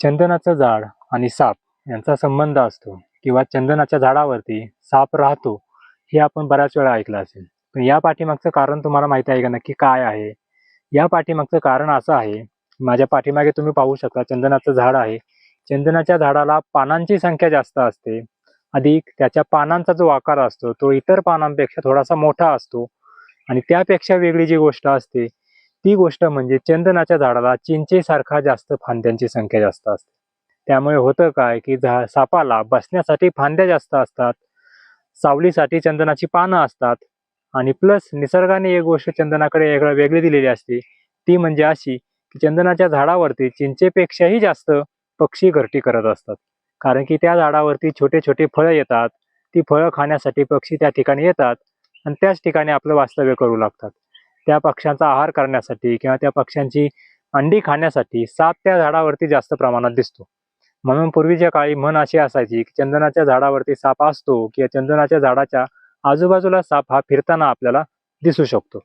चंदनाचं झाड आणि साप यांचा संबंध असतो किंवा चंदनाच्या झाडावरती साप राहतो हे आपण बऱ्याच वेळा ऐकलं असेल. पण या पाठीमागचं कारण तुम्हाला माहिती आहे का? नक्की काय आहे? या पाठीमागचं कारण असं आहे माझ्या पाठीमागे तुम्ही पाहू शकता चंदनाचं झाड आहे. चंदनाच्या झाडाला पानांची संख्या जास्त असते. अधिक त्याच्या पानांचा जो आकार असतो तो इतर पानांपेक्षा थोडासा मोठा असतो. आणि त्यापेक्षा वेगळी जी गोष्ट असते ती गोष्ट म्हणजे चंदनाच्या झाडाला चिंचेसारखा जास्त फांद्यांची संख्या जास्त असते. त्यामुळे होतं काय की झा सापाला बसण्यासाठी फांद्या जास्त असतात सावलीसाठी चंदनाची पानं असतात आणि प्लस निसर्गाने एक गोष्ट चंदनाकडे वेगळं वेगळी दिलेली असते ती म्हणजे अशी की चंदनाच्या झाडावरती चिंचेपेक्षाही जास्त पक्षी घरटी करत असतात. कारण की त्या झाडावरती छोटे छोटे फळं येतात ती फळं खाण्यासाठी पक्षी त्या ठिकाणी येतात आणि त्याच ठिकाणी आपलं वास्तव्य करू लागतात. त्या पक्ष्यांचा आहार करण्यासाठी किंवा त्या पक्ष्यांची अंडी खाण्यासाठी साप त्या झाडावरती जास्त प्रमाणात दिसतो. म्हणून पूर्वीच्या काळी म्हण अशी असायची की चंदनाच्या झाडावरती साप असतो किंवा चंदनाच्या झाडाच्या आजूबाजूला साप हा फिरताना आपल्याला दिसू शकतो.